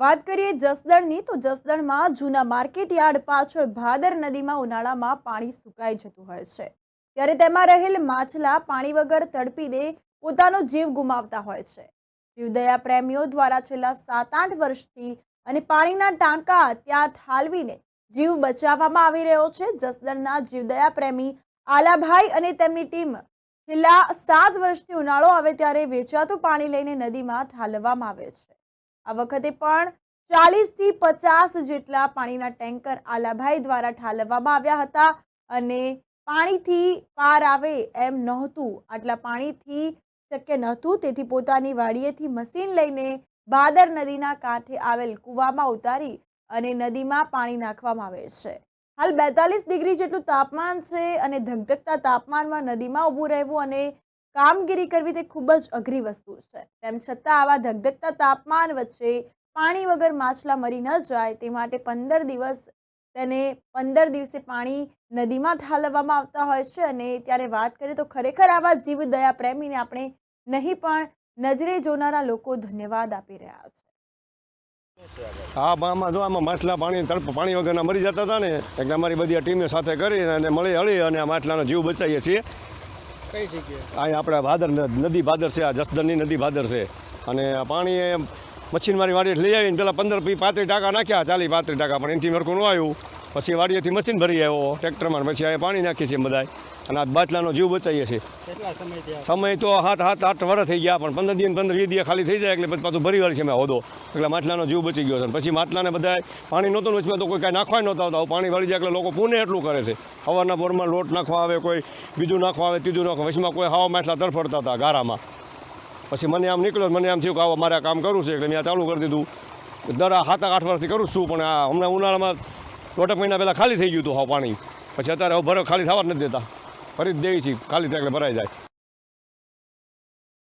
વાત કરીએ જસદણની, તો જસદણમાં જૂના માર્કેટ યાર્ડ પાછળ ભાદર નદીમાં ઉનાળામાં પાણી સુકાઈ જતું હોય છે. ત્યારે તેમાં રહેલ માછલા પાણી વગર તડપીને પોતાનો જીવ ગુમાવતા હોય છે. જીવદયા પ્રેમીઓ દ્વારા છેલ્લા સાત આઠ વર્ષથી અને પાણીના ટાંકા ત્યાં ઠાલવીને જીવ બચાવવામાં આવી રહ્યો છે. જસદણના જીવદયા પ્રેમી આલાભાઈ અને તેમની ટીમ છેલ્લા સાત વર્ષથી ઉનાળો આવે ત્યારે વેચાતું પાણી લઈને નદીમાં ઠાલવવામાં આવે છે. આ વખતે પણ ચાલીસથી પચાસ જેટલા પાણીના ટેન્કર આલાભાઈ દ્વારા ઠાલવવામાં આવ્યા હતા અને પાણીથી પાર આવે એમ નહોતું. આટલા પાણીથી શક્ય નહોતું. તેથી પોતાની વાડીએથી મશીન લઈને ભાદર નદીના કાંઠે આવેલ કૂવામાં ઉતારી અને નદીમાં પાણી નાખવામાં આવે છે. હાલ બેતાલીસ ડિગ્રી જેટલું તાપમાન છે અને ધગધગતા તાપમાનમાં નદીમાં ઊભું રહેવું અને કામગીરી કરવી તે ખૂબ જ અઘરી વસ્તુ છે. તેમ છતાં આવા ધગધગતા તાપમાન વચ્ચે પાણી વગર માછલા મરી ન જાય તે માટે પંદર દિવસ તેને પંદર દિવસે પાણી નદીમાં ઠાલવવામાં આવતા હોય છે અને ત્યારે વાત કરીએ તો ખરેખર આવા જીવ દયા પ્રેમીને આપણે નહીં પણ નજરે જોનારા લોકો ધન્યવાદ આપી રહ્યા છે. હા આમાં જો આમાં માછલા પાણી તડપ પાણી વગરના મરી જતા હતા ને, એટલે અમારી બધી ટીમે સાથે કરી અને મળી હળી અને આ માછલાનો જીવ બચાવીએ છીએ. કઈ જગ્યાએ? અહીં આપણે ભાદર નદી ભાદર છે, આ જસદનની નદી ભાદર છે. અને પાણી એ વાડીએ વાડી લઈ આવીને પેલા પંદર પી પાંત્રીસ ટાકા નાખ્યા ચાલી પાંત્રીસ ટાકા પણ એનાથી મરકું ન આવ્યું. પછી વાડીએથી મશીન ભરી આવ્યો ટ્રેક્ટરમાં પછી આ પાણી નાખીએ છીએ બધાય. અને આ બાટલાનો જીવ બચાવીએ છીએ. સમય તો હાથ હાથ આઠ વર્ષ થઈ ગયા પણ પંદર દિવસ પંદર વીસ દિવસ ખાલી થઈ જાય એટલે પછી પાછું ભરી વાળી છે મેં હોદો. એટલે માટલાનો જીવ બચી ગયો છે. પછી માટલાને બધા પાણી નહોતું વચમાં તો કોઈ કાંઈ નાખવા નહોતા આવતા. પાણી વળી જાય એટલે લોકો પૂને એટલું કરે છે. સવારના પોરમાં લોટ નાખવા આવે કોઈ બીજું નાખવા આવે ત્રીજું નાખવા વચમાં કોઈ હવા માટલા તરફડતા હતા ગારામાં. પછી મને આમ નીકળ્યો મને આમ થયું કે આવો મારે કામ કરવું છે, એટલે મેં ચાલુ કરી દીધું. દર સાત આઠ વર્ષથી કરું છું, પણ આ હમણાં ઉનાળામાં દોઢેક મહિના પહેલાં ખાલી થઈ ગયું હતું હાવ પાણી. પછી અત્યારે હવે ભરો ખાલી થવા જ નથી દેતા. ફરી જ દેવી છીએ ખાલી થાય ભરાઈ જાય.